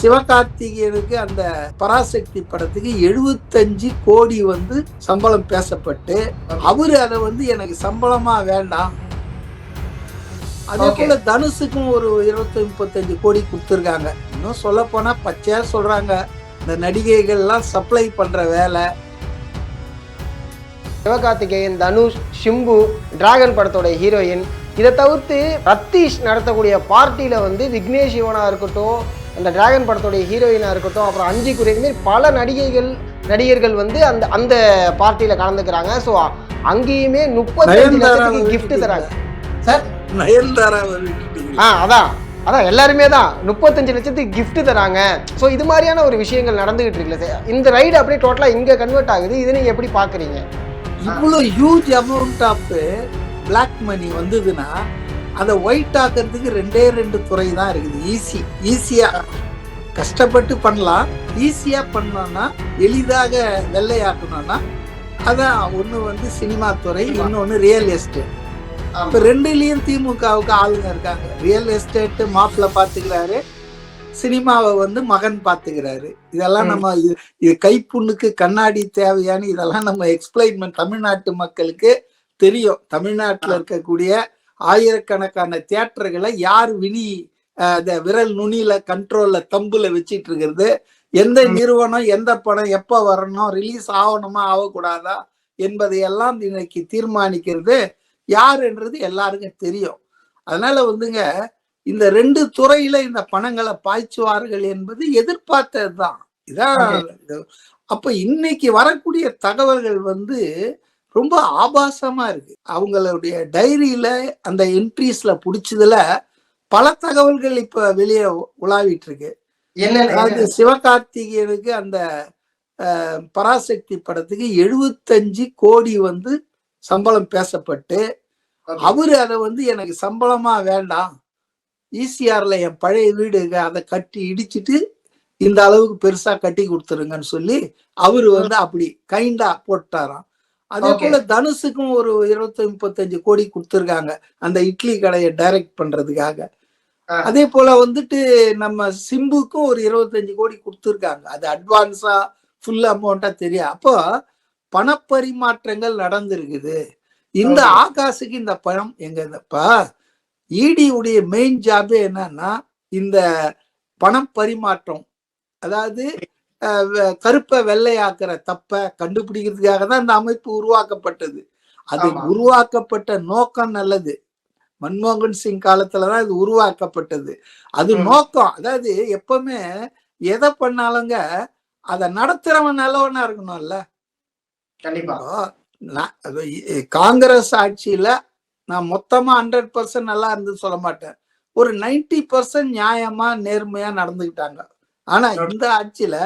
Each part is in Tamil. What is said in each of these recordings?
சிவகார்த்திகேயனுக்கு அந்த பராசக்தி படத்துக்கு எழுபத்தஞ்சு கோடி வந்து சம்பளம் பேசப்பட்டு அவரு அதை வந்து எனக்கு சம்பளமா வேண்டாம். அதே. போல தனுஷுக்கும் ஒரு இருபத்தி முப்பத்தஞ்சு கோடி கொடுத்துருக்காங்க. இன்னும் சொல்ல போனா பச்சையா சொல்றாங்க. இந்த நடிகைகள்லாம் சப்ளை பண்ற வேலை. சிவகார்த்திகேயன் தனுஷ் ஷிம்பு டிராகன் படத்தோட ஹீரோயின் இதை தவிர்த்து ரத்தீஷ் நடத்தக்கூடிய பார்ட்டியில் வந்து விக்னேஷ் சிவனாக இருக்கட்டும் அந்த டிராகன் படத்தோடைய ஹீரோயினாக இருக்கட்டும் அப்புறம் அஞ்சு குறை பல நடிகைகள் நடிகர்கள் வந்து அந்த அந்த பார்ட்டியில் கலந்துக்கிறாங்க. ஸோ அங்கேயுமே நயன்தாரா லட்சத்துக்கு gift தராங்க. சார் நயன்தாரா ஆ அதான். அதான் எல்லாருமே தான். முப்பத்தஞ்சு லட்சத்துக்கு gift தராங்க. ஸோ இது மாதிரியான ஒரு விஷயங்கள் நடந்துகிட்டு இருக்குல்ல சார். இந்த ரைடு அப்படியே டோட்டலாக இங்கே கன்வெர்ட் ஆகுது. இது நீங்கள் எப்படி பார்க்குறீங்க இவ்வளவு huge amount of black money வந்ததுன்னா அதை ஒயிட் ஆக்கிறதுக்கு ரெண்டே ரெண்டு துறை தான் இருக்குது ஈஸி ஈஸியா கஷ்டப்பட்டு பண்ணலாம். ஈஸியா பண்ணோம்னா எளிதாக வெள்ளையாக்கணும்னா அதான் ஒண்ணு வந்து சினிமா துறை இன்னொன்னு ரியல் எஸ்டேட் இப்ப ரெண்டுலயும் திமுகவுக்கு ஆளுங்க இருக்காங்க. ரியல் எஸ்டேட் மாப்பிள்ள பாத்துக்கிறாரு சினிமாவை வந்து மகன் பாத்துக்கிறாரு. இதெல்லாம். நம்ம இது கைப்புண்ணுக்கு கண்ணாடி தேவையான்னு இதெல்லாம் நம்ம எக்ஸ்பிளைன் பண்ண தமிழ்நாட்டு மக்களுக்கு தெரியும். தமிழ்நாட்டுல இருக்கக்கூடிய ஆயிரக்கணக்கான தியேட்டர்களை யார் விழி அஹ், இந்த விரல் நுனியில கண்ட்ரோல்ல தம்புல வச்சிட்டு இருக்கிறது எந்த. நிறுவனம் எந்த படம் எப்ப வரணும் ரிலீஸ் ஆகணுமா ஆகக்கூடாதா என்பதையெல்லாம் இன்னைக்கு தீர்மானிக்கிறது யாருன்றது எல்லாருக்கும் தெரியும் அதனால வந்துங்க இந்த ரெண்டு துறையில இந்த பணங்களை பாய்ச்சுவார்கள் என்பது எதிர்பார்த்ததுதான் இதான் இது. அப்ப இன்னைக்கு வரக்கூடிய தகவல்கள் வந்து ரொம்ப ஆபாசமா இருக்கு. அவங்களுடைய டைரியில அந்த என்ட்ரிஸ்ல புடிச்சதுல பல தகவல்கள் இப்ப வெளியே உலாவிட்டு இருக்கு அதாவது சிவகார்த்திகேயனுக்கு அந்த பராசக்தி படத்துக்கு எழுபத்தஞ்சு கோடி வந்து சம்பளம் பேசப்பட்டு அவரு அதை வந்து எனக்கு சம்பளமா வேண்டாம். ஈசிஆர்ல என் பழைய வீடு அதை கட்டி இடிச்சிட்டு இந்த அளவுக்கு பெருசா கட்டி கொடுத்துருங்கன்னு சொல்லி அவரு வந்து அப்படி கைண்டா போட்டாராம். அதே. போல தனுஷுக்கும் ஒரு இருபத்தி முப்பத்தஞ்சு கோடி கொடுத்துருக்காங்க அந்த இட்லி கடையை டைரக்ட் பண்றதுக்காக. அதே போல வந்துட்டு நம்ம சிம்புக்கும் ஒரு இருபத்தஞ்சு கோடி கொடுத்துருக்காங்க அது அட்வான்ஸா ஃபுல் அமௌண்ட்டா தெரியும் அப்போ பணப்பரிமாற்றங்கள் நடந்திருக்குது இந்த. ஆகாசுக்கு இந்த பணம் எங்க இருந்தப்பா இடி உடைய மெயின் ஜாபே என்னன்னா இந்த பணம் பரிமாற்றம் அதாவது கருப்பை வெள்ளையாக்குற தப்ப கண்டுபிடிக்கிறதுக்காக தான் இந்த அமைப்பு உருவாக்கப்பட்டது. அது. உருவாக்கப்பட்ட நோக்கம் நல்லது. மன்மோகன் சிங் காலத்துல தான் இது உருவாக்கப்பட்டது. அது. நோக்கம். அதாவது எப்பவுமே எதை பண்ணாலுங்க அதை நடத்துறவன் நல்லவனா இருக்கணும்ல. கண்டிப்பா. காங்கிரஸ் ஆட்சியில நான் மொத்தமா ஹண்ட்ரட் பர்சன்ட் நல்லா இருந்து சொல்ல மாட்டேன். ஒரு 90% பர்சன்ட் நியாயமா நேர்மையா நடந்துக்கிட்டாங்க. ஆனா. இந்த ஆட்சியில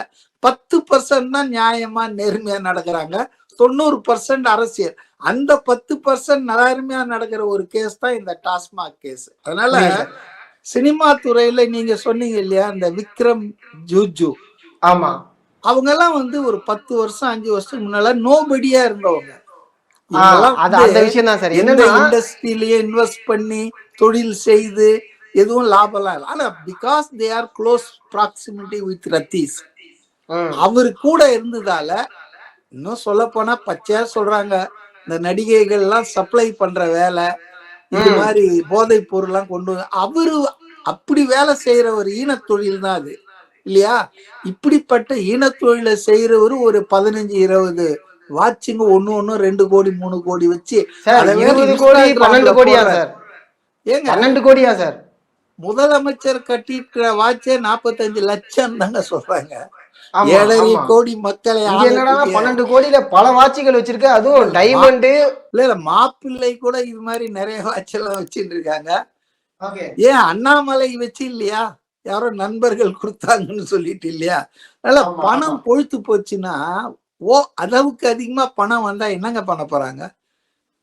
பத்து பர்சன்ட் தான் நியாயமா நேர்மையா நடக்கிறாங்க. தொண்ணூறு பர்சன்ட் அரசியல். அந்த பத்து பர்சன்ட் நேர்மையா நடக்கிற ஒரு கேஸ் தான் இந்த டாஸ்மாக் கேஸ் அதனால. சினிமா துறையில நீங்க சொன்னீங்க இல்லையா இந்த விக்ரம் ஜூஜு. ஆமா. அவங்க எல்லாம் வந்து ஒரு பத்து வருஷம் அஞ்சு வருஷத்துக்கு முன்னால நோபடியா இருந்தவங்க. இண்டஸ்ட்ரியிலயே இன்வெஸ்ட் பண்ணி தொழில் செய்து எதுவும் லாபம்லாம் இல்லை. ஆனா because they are close proximity with Ratheesh அவரு கூட இருந்ததால இன்னும் சொல்ல போனா பச்சையா சொல்றாங்க. இந்த நடிகைகள் எல்லாம் சப்ளை பண்ற வேலை இது ம். மாதிரி போதைப் பொருள்லாம் கொண்டு அவரு அப்படி வேலை செய்யற ஒரு ஈனத் தொழில் தான் அது. இல்லையா? இப்படிப்பட்ட ஈனத் தொழிலை செய்யறவரு ஒரு பதினஞ்சு இருபது வாட்சிங்க ஒண்ணு ஒண்ணு ரெண்டு கோடி மூணு கோடி வச்சு பன்னெண்டு கோடியா. சார்? ஏங்க? பன்னெண்டு கோடியா சார்? முதலமைச்சர் கட்டியிருக்கிற வாட்சே நாற்பத்தஞ்சு லட்சம் தாங்க சொல்றாங்க. ஏழரை. கோடி மக்களை பன்னெண்டு கோடியில பல வாட்சிகள் வச்சிருக்கு? அதுவும் டைமண்டு இல்ல இல்ல மாப்பிள்ளை கூட இது மாதிரி நிறைய வாட்ச் எல்லாம் வச்சுட்டு இருக்காங்க. ஏன் அண்ணாமலை வச்சு இல்லையா? யாரோ நண்பர்கள் கொடுத்தாங்கன்னு சொல்லிட்டு இல்லையா? அதனால பணம் ஆமா. பொழுத்து போச்சுன்னா ஓ அளவுக்கு அதிகமா பணம் வந்தா என்னங்க பண்ண போறாங்க?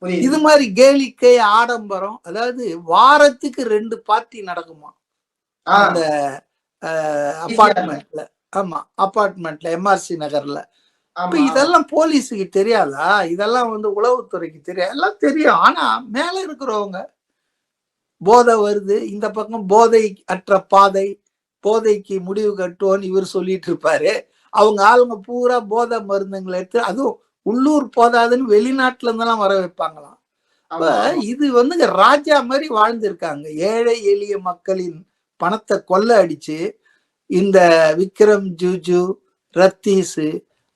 இது மாதிரி கேளிக்கை ஆடம்பரம் அதாவது வாரத்துக்கு ரெண்டு பார்ட்டி நடக்குமா? அந்த அபார்ட்மெண்ட்ல ஆமா அபார்ட்மெண்ட்ல எம்ஆர்சி நகர்ல. இப்ப இதெல்லாம் போலீஸுக்கு தெரியாதா? இதெல்லாம் வந்து உளவுத்துறைக்கு தெரியாது எல்லாம் தெரியும். ஆனா மேல இருக்கிறவங்க போதை வருது. இந்த பக்கம் போதை அற்ற பாதை போதைக்கு முடிவு கட்டுவோன்னு இவர் சொல்லிட்டு இருப்பாரு. அவங்க ஆளுங்க பூரா போதை மருந்துங்களை எடுத்து அதுவும் உள்ளூர் போதாதுன்னு வெளிநாட்டுல இருந்தெல்லாம் வர வைப்பாங்களாம். அப்ப இது வந்துங்க ராஜா மாதிரி வாழ்ந்திருக்காங்க. ஏழை எளிய மக்களின் பணத்தை கொள்ள அடிச்சு இந்த விக்ரம் ஜூஜு ரத்தீஸ்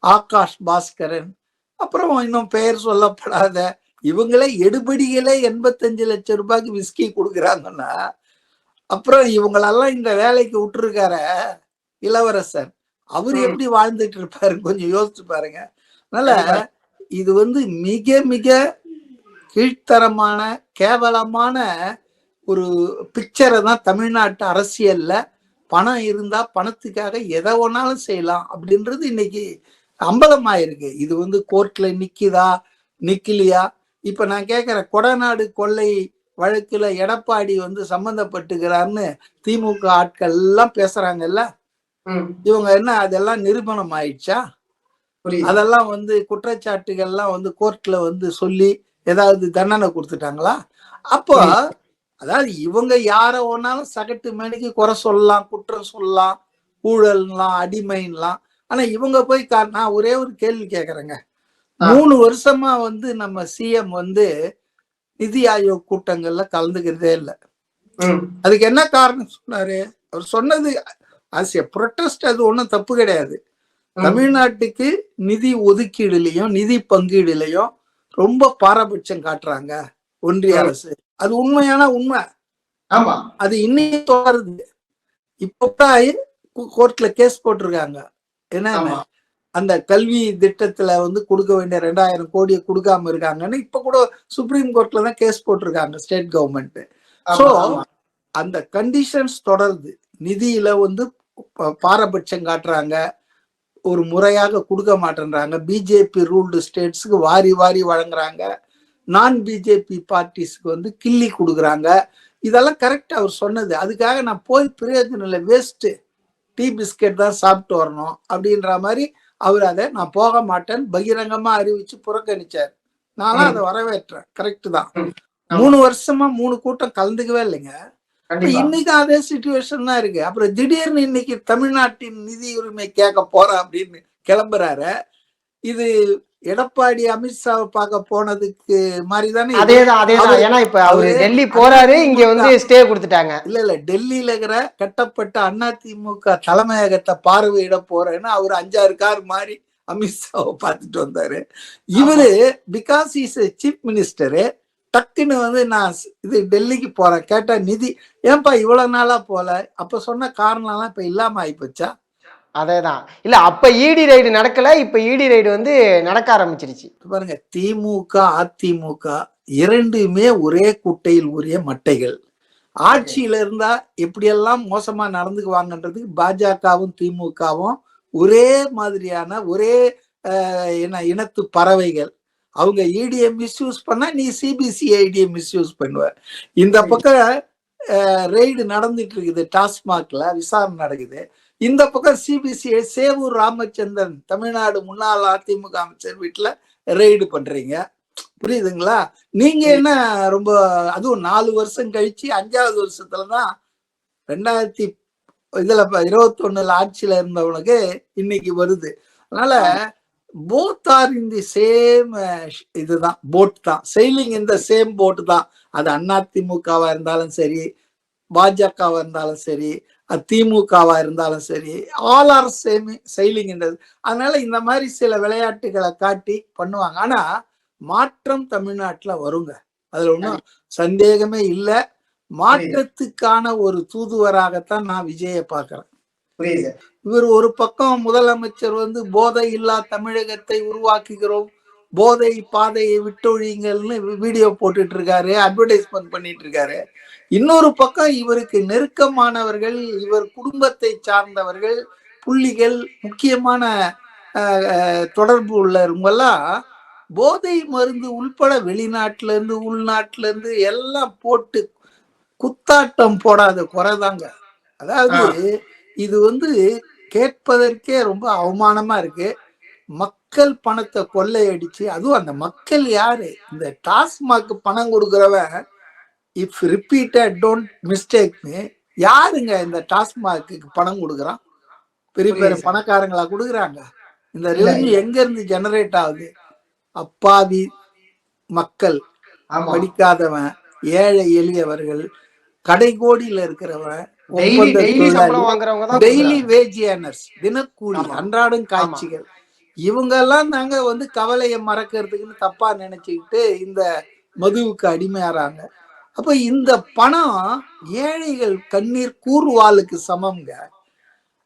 ஆகாஷ் பாஸ்கரன் அப்புறம் இன்னும் பெயர் சொல்லப்படாத இவங்களே எடுபடிகளே எண்பத்தஞ்சு லட்சம் ரூபாய்க்கு விஸ்கி கொடுக்குறாங்கன்னா அப்புறம் இவங்களெல்லாம் இந்த வேலைக்கு விட்டுருக்கார இளவரசர். அவர். எப்படி வாழ்ந்துட்டு இருப்பாரு? கொஞ்சம் யோசிச்சு பாருங்க. அதனால இது வந்து மிக மிக கீழ்த்தரமான கேவலமான ஒரு பிக்சரை தான் தமிழ்நாட்டு அரசியல்ல பணம் இருந்தா பணத்துக்காக எதை வேணாலும் செய்யலாம் அப்படின்றது இன்னைக்கு அம்பலமாயிருக்கு. இது வந்து கோர்ட்ல நிக்குதா நிக்கலையா? இப்ப நான் கேக்குறேன் கொடநாடு கொள்ளை வழக்குல எடப்பாடி வந்து சம்பந்தப்பட்டுக்கிறார்னு திமுக ஆட்கள் எல்லாம் பேசுறாங்கல்ல? இவங்க என்ன அதெல்லாம் நிரூபணம் ஆயிடுச்சா அதெல்லாம் வந்து குற்றச்சாட்டுகள்லாம் வந்து கோர்ட்ல வந்து சொல்லி ஏதாவது தண்டனை கொடுத்துட்டாங்களா? அப்போ அதாவது இவங்க யார ஒன்னாலும் சகட்டு மேனிக்கு குறை சொல்லலாம் குற்றம் சொல்லலாம் ஊழல்லாம் அடிமைன்லாம். ஆனா இவங்க போய் நான் ஒரே ஒரு கேள்வி கேக்குறேங்க. மூணு வருஷமா வந்து நம்ம சிஎம் வந்து நிதி ஆயோக் கூட்டங்கள்ல கலந்துக்கிறதே இல்லை. அதுக்கு என்ன காரணம் சொன்னாரு? அவர் சொன்னது எ ப்ரொட்டஸ்ட் அது ஒண்ணும் தப்பு கிடையாது. தமிழ்நாட்டுக்கு நிதி ஒதுக்கீடுலயும் நிதி பங்கீடுலயும் ரொம்ப பாரபட்சம் காட்டுறாங்க ஒன்றிய. அரசு. அது உண்மையான உண்மை. ஆமா. அது இன்னும் தொடருது. இப்ப கோர்ட்ல கேஸ் போட்டிருக்காங்க. என்ன? அந்த கல்வி திட்டத்துல வந்து கொடுக்க வேண்டிய ரெண்டாயிரம் கோடியை கொடுக்காம இருக்காங்கன்னு இப்ப கூட சுப்ரீம் கோர்ட்ல தான் கேஸ் போட்டிருக்காங்க ஸ்டேட் கவர்மெண்ட். ஆமா. அந்த கண்டிஷன்ஸ் தொடருது. நிதியில வந்து பாரபட்சம் காட்டுறாங்க. ஒரு முறையாக கொடுக்க மாட்டேன்றாங்க. பிஜேபி ரூல்டு ஸ்டேட்ஸுக்கு வாரி வாரி வழங்குறாங்க. நான் பிஜேபி பார்ட்டிஸ்க்கு வந்து கிள்ளி கொடுக்குறாங்க. இதெல்லாம் கரெக்ட் அவர் சொன்னது. அதுக்காக நான் போய் பிரயோஜனம் இல்லை வேஸ்ட் டீ பிஸ்கெட் தான் சாப்பிட்டு வரணும் அப்படின்ற மாதிரி அவர் அதை நான் போக மாட்டேன்னு பகிரங்கமா அறிவிச்சு புறக்கணிச்சார். நானும் அதை வரவேற்றேன். கரெக்ட் தான். மூணு வருஷமா மூணு கூட்டம் கலந்துக்கவே இல்லைங்க. இன்னைக்கு அதே சுச்சுவேஷன் தான் இருக்கு. அப்புறம் திடீர்னு இன்னைக்கு தமிழ்நாட்டின் நிதி உரிமை கேட்க போறேன் அப்படின்னு கிளம்புறாரு. இது எடப்பாடி அமித்ஷாவை பார்க்க போனதுக்கு மாதிரி தானே இது? அதேதான் அதேதான். ஏன்னா இப்ப அவரு அவரு டெல்லி போறாரு இங்க வந்து ஸ்டே கொடுத்துட்டாங்க. இல்ல இல்ல. டெல்லியில இருக்கிற கட்டப்பட்ட அதிமுக தலைமையகத்தை பார்வையிட போறேன்னு அவர் அஞ்சாறு கார் மாதிரி அமித்ஷாவை பார்த்துட்டு வந்தாரு. இவரு பிகாஸ் இஸ் சீஃப் மினிஸ்டரு டக்குன்னு வந்து நான் இது டெல்லிக்கு போறேன். கேட்டா நிதி ஏன்பா இவ்வளவு நாளா போல? அப்ப சொன்ன காரணம் எல்லாம் இப்ப இல்லாம ஆயிப்போச்சா அதேதான். இல்ல அப்ப இடி ரைடு நடக்கல. இப்ப இடி ரைடு வந்து நடக்க ஆரம்பிச்சிருச்சு. பாருங்க திமுக அதிமுக இரண்டுமே ஒரே குட்டையில் உரிய மட்டைகள். ஆட்சியில இருந்தா எப்படியெல்லாம் மோசமா நடந்துக்குவாங்கன்றதுக்கு பாஜகவும் திமுகவும் ஒரே மாதிரியான ஒரே என்ன இனத்து பறவைகள். அவங்க E இடியை மிஸ்யூஸ் பண்ணா நீ சிபிசிஐடியை மிஸ்யூஸ் பண்ணுவ. இந்த பக்கம் ரெய்டு நடந்துட்டு இருக்குது டாஸ்மாக்ல விசாரணை நடக்குது. இந்த பக்கம் சிபிசிஐ சேவூர் ராமச்சந்திரன் தமிழ்நாடு முன்னாள் அதிமுக அமைச்சர் வீட்டுல ரெய்டு பண்றீங்க. புரியுதுங்களா? நீங்க என்ன ரொம்ப அதுவும் நாலு வருஷம் கழிச்சு அஞ்சாவது வருஷத்துலதான் ரெண்டாயிரத்தி இதுல இருபத்தி ஒண்ணுல ஆட்சியில இருந்தவனுக்கு இன்னைக்கு வருது. அதனால both are in the same இதுதான் போட் தான். செயலிங் இந்த சேம் போட் தான். அது அதிமுகவா இருந்தாலும் சரி பாஜகவா இருந்தாலும் சரி திமுகவா இருந்தாலும் சரி ஆல் ஆர் சேம் செயலிங் அதனால இந்த மாதிரி சில விளையாட்டுகளை காட்டி பண்ணுவாங்க. ஆனா மாற்றம் தமிழ்நாட்டுல வருங்க. அதுல ஒன்றும் சந்தேகமே இல்லை. மாற்றத்துக்கான ஒரு தூதுவராகத்தான் நான் விஜயை பாக்குறேன் புரியுது? இவர் ஒரு பக்கம் முதலமைச்சர் வந்து போதை இல்லா தமிழகத்தை உருவாக்குகிறோம் போதை பாதையை விட்டொழிங்கள்னு வீடியோ போட்டுட்டு இருக்காரு அட்வர்டைஸ்மெண்ட் பண்ணிட்டு இருக்காரு இன்னொரு பக்கம் இவருக்கு நெருக்கமானவர்கள் இவர் குடும்பத்தை சார்ந்தவர்கள் புள்ளிகள் முக்கியமான தொடர்பு உள்ளவங்கெல்லாம் போதை மருந்து உள்பட வெளிநாட்டுல இருந்து உள்நாட்டுல இருந்து எல்லாம் போட்டு குத்தாட்டம் போடாத குறைதாங்க. அதாவது இது வந்து கேட்பதற்கே ரொம்ப அவமானமா இருக்கு. மக்கள் பணத்தை கொள்ளையடிச்சு அதுவும் அந்த மக்கள் யாரு? இந்த டாஸ்மாக் பணம் கொடுக்குறவன் இஃப் ரிப்பீட்டட் டோன்ட் மிஸ்டேக்னு யாருங்க இந்த டாஸ்மாக்கு பணம் கொடுக்குறான்? பெரிய பெரிய. பணக்காரங்களா கொடுக்குறாங்க. இந்த ரெவன்யூ எங்க இருந்து ஜெனரேட் ஆகுது? அப்பாவி மக்கள் படிக்காதவன் ஏழை எளியவர்கள் கடைகோடியில இருக்கிறவன் டெய்லி. வேஜ் ஏர்னர்ஸ் தினக்கூலி. அன்றாடம் காட்சிகள். இவங்க எல்லாம் நாங்க வந்து கவலையை மறக்கிறதுக்குன்னு தப்பா நினைச்சுக்கிட்டு இந்த மதுவுக்கு அடிமையாறாங்க. அப்ப இந்த பணம் ஏழைகள் கண்ணீர் கூர்வாளுக்கு சமம்ங்க.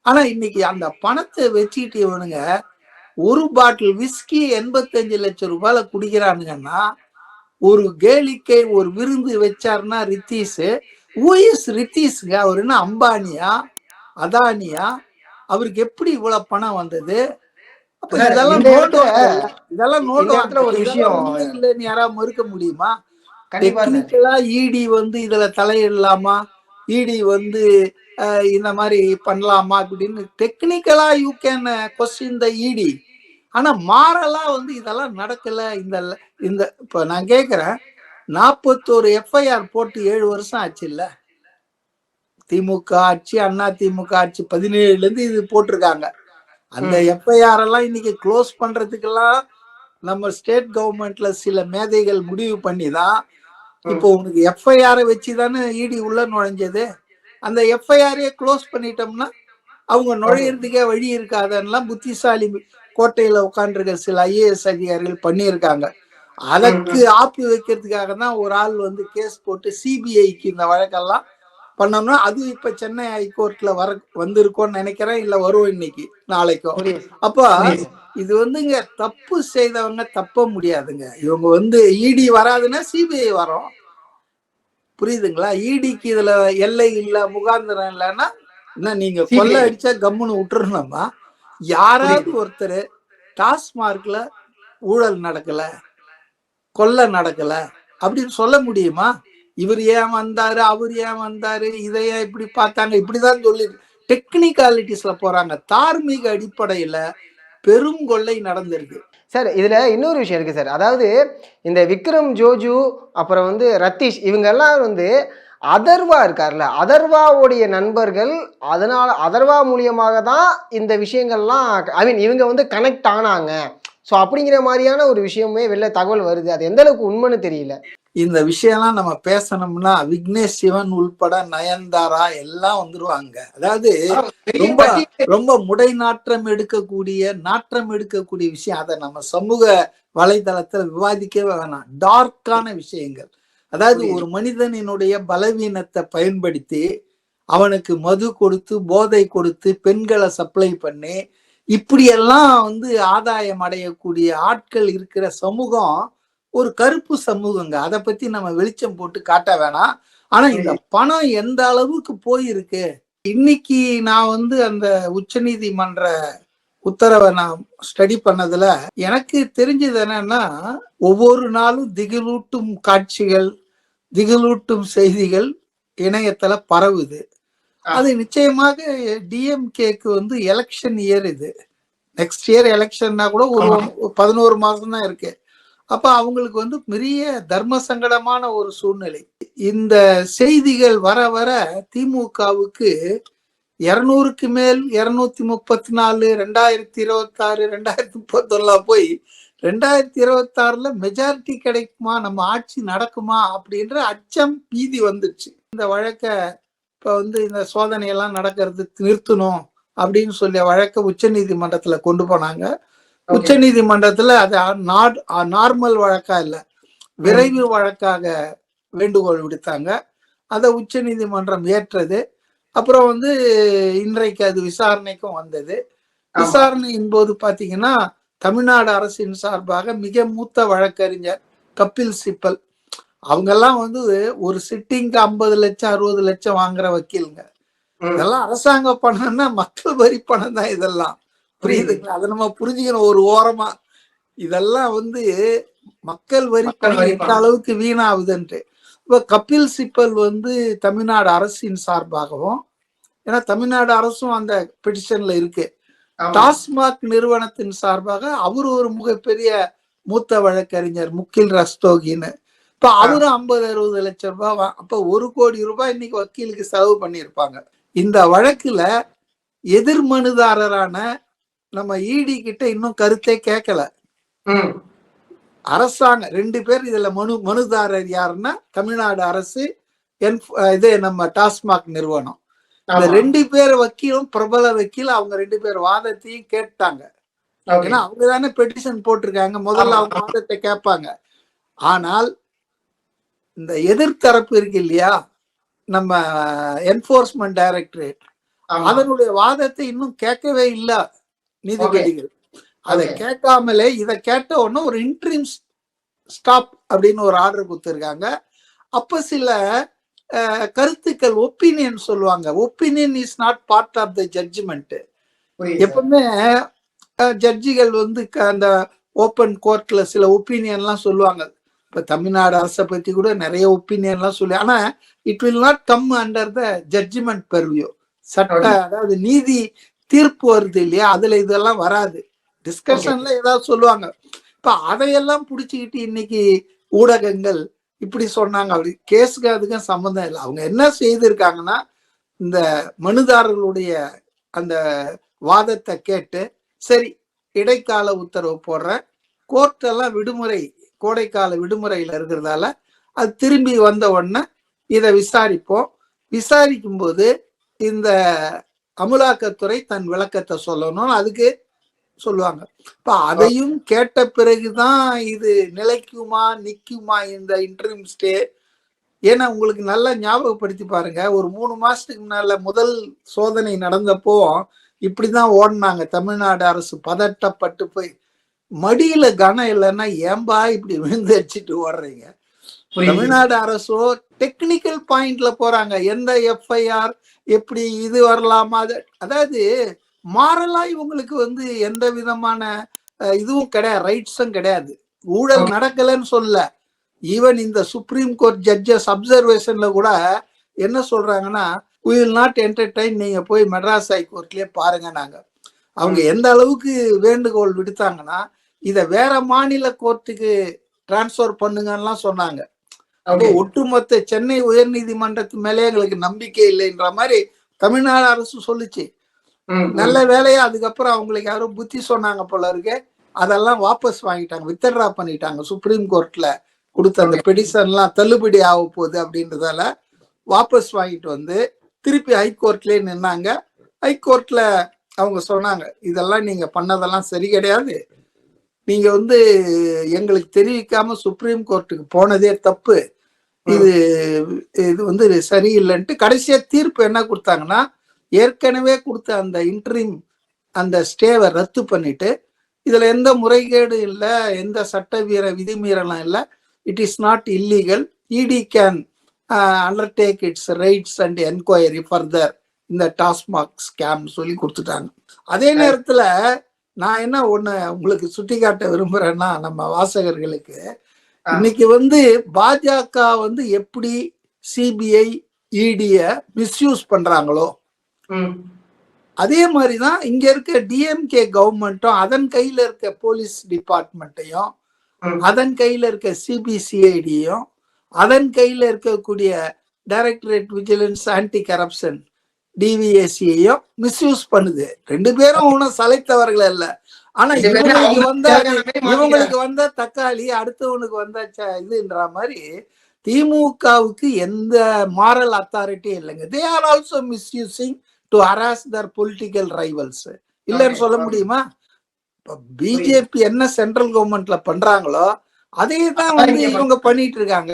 ஆனா இன்னைக்கு அந்த பணத்தை வச்சுக்கிட்டு இவனுங்க ஒரு பாட்டில் விஸ்கி எண்பத்தஞ்சு லட்சம் ரூபாயில குடிக்கிறானுங்கன்னா ஒரு கேளிக்கை ஒரு விருந்து வச்சாருன்னா ரித்தீஷ் ஊஎஸ் ரித்தீஷ்ங்க அவர் என்ன அம்பானியா அதானியா அவருக்கு எப்படி இவ்வளவு பணம் வந்தது? இதெல்லாம் நோட்டுவாங்க இதெல்லாம் இடத்துல ஒரு விஷயம். யாராவது மறுக்க முடியுமா? இடி வந்து இதுல தலையிடலாமா? இடி வந்து அஹ், இந்த மாதிரி பண்ணலாமா அப்படின்னு டெக்னிக்கலா யூ கேன் கொஸ்டின் த இடி ஆனா மாறலா வந்து இதெல்லாம் நடக்கல. இந்த இந்த இப்ப நான் கேக்குறேன். நாற்பத்தோரு எஃப்ஐஆர் போட்டு ஏழு வருஷம் ஆச்சு இல்ல திமுக ஆட்சி அண்ணா திமுக ஆட்சி பதினேழுல இருந்து இது போட்டிருக்காங்க. அந்த எஃப்ஐஆர் எல்லாம் இன்னைக்கு க்ளோஸ் பண்றதுக்கெல்லாம் நம்ம ஸ்டேட் கவர்மெண்ட்ல சில மேதைகள் முடிவு பண்ணி தான் இப்போ உனக்கு எஃப்ஐஆரை வச்சு தானே இடி உள்ள நுழைஞ்சது. அந்த எஃப்ஐஆரையே க்ளோஸ் பண்ணிட்டோம்னா அவங்க நுழையிறதுக்கே வழி இருக்காதெல்லாம் புத்திசாலி கோட்டையில உட்காந்துருக்க சில ஐஏஎஸ் அதிகாரிகள் பண்ணியிருக்காங்க. அதற்கு ஆப்பு வைக்கிறதுக்காக தான் ஒரு ஆள் வந்து கேஸ் போட்டு சிபிஐக்கு இந்த வழக்கெல்லாம் பண்ணோம்னா அது இப்ப சென்னை ஹைகோர்ட்ல வர வந்திருக்கோன்னு நினைக்கிறேன். இல்ல வரும் இன்னைக்கு நாளைக்கோ. புரியுது அப்ப இது வந்துங்க தப்பு செய்தவங்க தப்ப முடியாதுங்க. இவங்க வந்து இடி வராதுன்னா சிபிஐ வரும். புரியுதுங்களா? இடிக்கு இதுல எல்லை இல்ல முகாந்திரம் இல்லைன்னா என்ன நீங்க கொள்ள. அடிச்சா கம்முன்னு விட்டுறணுமா? யாராவது ஒருத்தர் டாஸ்மார்க்ல ஊழல் நடக்கல. கொள்ளை நடக்கல. அப்படின்னு சொல்ல முடியுமா? இவர் ஏன் வந்தாரு? அவர் ஏன் வந்தாரு? இதை ஏன் இப்படி பார்த்தாங்க? இப்படிதான் சொல்லி டெக்னிக்காலிட்டிஸ்ல போறாங்க. தார்மீக அடிப்படையில பெரும் கொள்ளை நடந்திருக்கு. சார் இதுல இன்னொரு விஷயம் இருக்கு சார். அதாவது இந்த விக்ரம் ஜோஜு அப்புறம் வந்து ரத்தீஷ் இவங்க எல்லாம் வந்து அதர்வா இருக்கார்ல. அதர்வாவுடைய நண்பர்கள் அதனால அதர்வா மூலியமாக தான் இந்த விஷயங்கள்லாம் ஐ மீன் இவங்க வந்து கனெக்ட் ஆனாங்க. ஸோ அப்படிங்கிற மாதிரியான ஒரு விஷயமே வெளில தகவல் வருது. அது எந்த அளவுக்கு உண்மைன்னு தெரியல. இந்த விஷயம்லாம் நம்ம பேசணும்னா விக்னேஷ் சிவன் உள்பட நயன்தாரா எல்லாம் வந்துருவாங்க. அதாவது ரொம்ப ரொம்ப முடை நாற்றம் எடுக்கக்கூடிய நாற்றம் எடுக்கக்கூடிய விஷயம். அதை நம்ம சமூக வலைதளத்துல விவாதிக்கவே வேணாம். டார்க்கான விஷயங்கள். அதாவது ஒரு மனிதனினுடைய பலவீனத்தை பயன்படுத்தி அவனுக்கு மது கொடுத்து போதை கொடுத்து பெண்களை சப்ளை பண்ணி இப்படியெல்லாம் வந்து ஆதாயம் அடையக்கூடிய ஆட்கள் இருக்கிற சமூகம் ஒரு கருப்பு சமூகங்க. அதை பத்தி நம்ம வெளிச்சம் போட்டு காட்ட வேணாம். ஆனா இந்த பணம் எந்த அளவுக்கு போயிருக்கு? இன்னைக்கு நான் வந்து அந்த உச்சநீதிமன்ற உத்தரவை நான் ஸ்டடி பண்ணதுல எனக்கு தெரிஞ்சது என்னன்னா ஒவ்வொரு நாளும் திகிலூட்டும் காட்சிகள் திகிலூட்டும் செய்திகள் இணையத்துல பரவுது. அது நிச்சயமாக டிஎம்கேக்கு வந்து எலெக்ஷன் இயர் இது. நெக்ஸ்ட் இயர் எலெக்ஷன்னா கூட ஒரு பதினோரு மாசம் தான் இருக்கு. அப்ப அவங்களுக்கு வந்து பெரிய தர்ம சங்கடமான ஒரு சூழ்நிலை. இந்த செய்திகள் வர வர திமுகவுக்கு இருநூறுக்கு மேல் இருநூத்தி முப்பத்தி நாலு ரெண்டாயிரத்தி இருபத்தி ஆறு ரெண்டாயிரத்தி முப்பத்தொன்னுலாம் போய் ரெண்டாயிரத்தி இருபத்தி ஆறுல மெஜாரிட்டி கிடைக்குமா? நம்ம ஆட்சி நடக்குமா? அப்படின்ற அச்சம் பீதி வந்துச்சு இந்த வழக்க இப்ப வந்து இந்த சோதனை எல்லாம் நடக்கிறது நிறுத்தணும் அப்படின்னு சொல்லிய வழக்க உச்ச நீதிமன்றத்துல கொண்டு போனாங்க. உச்ச நீதிமன்றத்துல அது நார்மல் வழக்கா இல்ல. விரைவு வழக்காக வேண்டுகோள் விடுத்தாங்க. அதை உச்ச நீதிமன்றம் ஏற்றது. அப்புறம் வந்து இன்றைக்கு அது விசாரணைக்கும் வந்தது. விசாரணையின் போது பாத்தீங்கன்னா தமிழ்நாடு அரசின் சார்பாக மிக மூத்த வழக்கறிஞர் கபில் சிப்பல் அவங்கெல்லாம் வந்து ஒரு சிட்டிங்க்கு ஐம்பது லட்சம் அறுபது லட்சம் வாங்குற வக்கீலுங்க. இதெல்லாம் அரசாங்க பணம்னா மக்கள் வரி பணம் தான் இதெல்லாம். புரியுதுங்களா? அதை நம்ம புரிஞ்சுக்கணும் ஒரு ஓரமா. இதெல்லாம் வந்து மக்கள் வரி பணம் எந்த. அளவுக்கு வீணாகுதுன்ட்டு. இப்ப கபில் சிப்பல் வந்து தமிழ்நாடு அரசின் சார்பாகவும் ஏன்னா தமிழ்நாடு அரசும் அந்த பெட்டிஷன்ல இருக்கு. டாஸ்மாக் நிறுவனத்தின் சார்பாக அவர் ஒரு மிகப்பெரிய மூத்த வழக்கறிஞர் முகில் ரஸ்தோகின்னு. இப்ப அவரும் ஐம்பது அறுபது லட்சம் ரூபாய் அப்ப ஒரு கோடி ரூபாய் இன்னைக்கு வக்கீலுக்கு செலவு பண்ணியிருப்பாங்க. இந்த வழக்குல எதிர் மனுதாரரான நம்ம இடி கிட்ட இன்னும் கருத்தே கேட்கல ம். அரசாங்கம் ரெண்டு பேர் இதுல மனு மனுதாரர் யாருன்னா தமிழ்நாடு அரசு என் இது நம்ம டாஸ்மாக் நிறுவனம். இந்த. ரெண்டு பேர் வக்கீலும் பிரபல வக்கீல் அவங்க ரெண்டு பேர் வாதத்தையும் கேட்டாங்க. ஏன்னா அவங்க தானே பெட்டிஷன் போட்டிருக்காங்க. முதல்ல. அவங்க வாதத்தை கேட்பாங்க. ஆனால் இந்த எதிர்த்தரப்பு இருக்கு இல்லையா? நம்ம என்போர்ஸ்மெண்ட் டைரக்டரேட். அதனுடைய வாதத்தை இன்னும் கேட்கவே இல்ல நீதிபதிகள். அதை. கேட்காமலே இதை கேட்ட உடனே ஒரு இன்ட்ரீம் ஸ்டாப் அப்படின்னு ஒரு ஆர்டர் கொடுத்துருக்காங்க. அப்ப சில கருத்துக்கள் ஒப்பீனியன் சொல்லுவாங்க. Opinion is not part of the judgment. எப்பவுமே ஜட்ஜிகள் வந்து அந்த ஓப்பன் கோர்ட்ல சில ஒப்பீனியன்லாம் சொல்லுவாங்க. இப்ப தமிழ்நாடு அரசை பத்தி கூட நிறைய ஒப்பீனியன்லாம் சொல்லி ஆனா it will not come under the judgment purview சட்ட. அதாவது நீதி தீர்ப்பு வருது இல்லையா? அதுல இதெல்லாம் வராது. டிஸ்கஷன்ல ஏதாவது சொல்லுவாங்க. இப்ப அதையெல்லாம் புடிச்சுக்கிட்டு இன்னைக்கு ஊடகங்கள் இப்படி சொன்னாங்க. அப்படி கேஸுக்கு அதுக்கும் சம்மந்தம் இல்லை. அவங்க என்ன செய்திருக்காங்கன்னா இந்த மனுதாரர்களுடைய அந்த வாதத்தை கேட்டு சரி இடைக்கால உத்தரவு போடுறேன். கோர்ட் எல்லாம் விடுமுறை கோடைக்கால விடுமுறையில இருக்கிறதால அது திரும்பி வந்த உடனே இதை விசாரிப்போம். விசாரிக்கும் போது இந்த அமலாக்கத்துறை தன் விளக்கத்தை சொல்லணும். அதுக்கு சொல்லுவாங்க. இப்ப அதையும் கேட்ட பிறகுதான் இது நிலைக்குமா நிக்குமா இந்த இன்டர்வியூ ஸ்டே ஏன்னா உங்களுக்கு நல்லா ஞாபகப்படுத்தி பாருங்க. ஒரு மூணு மாசத்துக்கு முன்னால முதல் சோதனை நடந்தப்போ இப்படிதான் ஓடினாங்க. தமிழ்நாடு அரசு பதட்டப்பட்டு போய் மடியில கனம் இல்லைன்னா ஏம்பா இப்படி விழுந்து அடிச்சிட்டு ஓடுறீங்க. தமிழ்நாடு அரசோ டெக்னிக்கல் பாயிண்ட்ல போறாங்க. எந்த எஃப்ஐஆர் எப்படி இது வரலாமா? அது அதாவது மாறலா இவங்களுக்கு வந்து எந்த விதமான இதுவும் கிடையாது ரைட்ஸும் கிடையாது. ஊழல். நடக்கலைன்னு சொல்ல ஈவன் இந்த சுப்ரீம் கோர்ட் ஜட்ஜஸ் அப்சர்வேஷன்ல கூட என்ன சொல்றாங்கன்னா will நாட் என்டர்டைன் நீங்க போய் மெட்ராஸ் ஹைகோர்ட்லயே பாருங்க நாங்க. அவங்க எந்த அளவுக்கு வேண்டுகோள் விடுத்தாங்கன்னா இத வேற மாநில கோர்ட்டுக்கு டிரான்ஸ்ஃபர் பண்ணுங்கலாம் சொன்னாங்க. அப்போ. ஒட்டுமொத்த சென்னை உயர்நீதிமன்றத்து மேலே எங்களுக்கு நம்பிக்கை இல்லைன்ற மாதிரி தமிழ்நாடு அரசு சொல்லுச்சு. நல்ல வேலையா அதுக்கப்புறம் அவங்களுக்கு யாரோ புத்தி சொன்னாங்க போல இருக்கு அதெல்லாம் வாபஸ் வாங்கிட்டாங்க வித்ட்ரா பண்ணிட்டாங்க சுப்ரீம் கோர்ட்ல கொடுத்த அந்த பெடிஷன்லாம் தள்ளுபடி ஆக போகுது அப்படின்றதால வாபஸ் வாங்கிட்டு வந்து திருப்பி ஹைகோர்ட்லயே நின்னாங்க. ஹைகோர்ட்ல அவங்க சொன்னாங்க இதெல்லாம் நீங்க பண்ணதெல்லாம் சரி கிடையாது. நீங்க வந்து எங்களுக்கு தெரிவிக்காம சுப்ரீம் கோர்ட்டுக்கு போனதே தப்பு. இது இது வந்து சரியில்லைன்ட்டு கடைசியா தீர்ப்பு என்ன கொடுத்தாங்கன்னா ஏற்கனவே கொடுத்த அந்த இன்ட்ரீம் அந்த ஸ்டேவை ரத்து பண்ணிட்டு இதுல எந்த முறைகேடு இல்லை எந்த சட்ட வீர விதிமீறலும் இல்லை. It is not illegal ED can undertake its rights and enquiry further இந்த டாஸ்மாக் ஸ்கேம் சொல்லி கொடுத்துட்டாங்க அதே நேரத்துல நான் என்ன ஒண்ணு உங்களுக்கு சுட்டி காட்ட விரும்புறேன்னா நம்ம வாசகர்களுக்கு. இன்னைக்கு வந்து பாஜக வந்து எப்படி சிபிஐ இடிய மிஸ்யூஸ் பண்றாங்களோ. அதே மாதிரி தான் இங்க இருக்க டிஎம்கே கவர்மெண்ட்டும் அதன் கையில இருக்க போலீஸ் டிபார்ட்மெண்ட்டையும். அதன் கையில இருக்க சிபிசிஐடியும் அதன் கையில இருக்கக்கூடிய டைரக்டரேட் விஜிலன்ஸ் ஆன்டி கரப்ஷன் டிவிஎஸ்சியையும் மிஸ்யூஸ் பண்ணுது. ரெண்டு பேரும் ஒன்றும் சலைத்தவர்கள் அல்ல. ஆனா இவங்களுக்கு வந்தா. இவங்களுக்கு வந்த தக்காளி அடுத்தவனுக்கு வந்த இதுன்ற மாதிரி திமுகவுக்கு எந்த மாரல் அத்தாரிட்டி இல்லைங்க. They are also misusing to harass their political rivals இல்லைன்னு சொல்ல. முடியுமா? இப்ப பிஜேபி என்ன சென்ட்ரல் கவர்மெண்ட்ல பண்றாங்களோ அதே தான் வந்து இவங்க பண்ணிட்டு இருக்காங்க.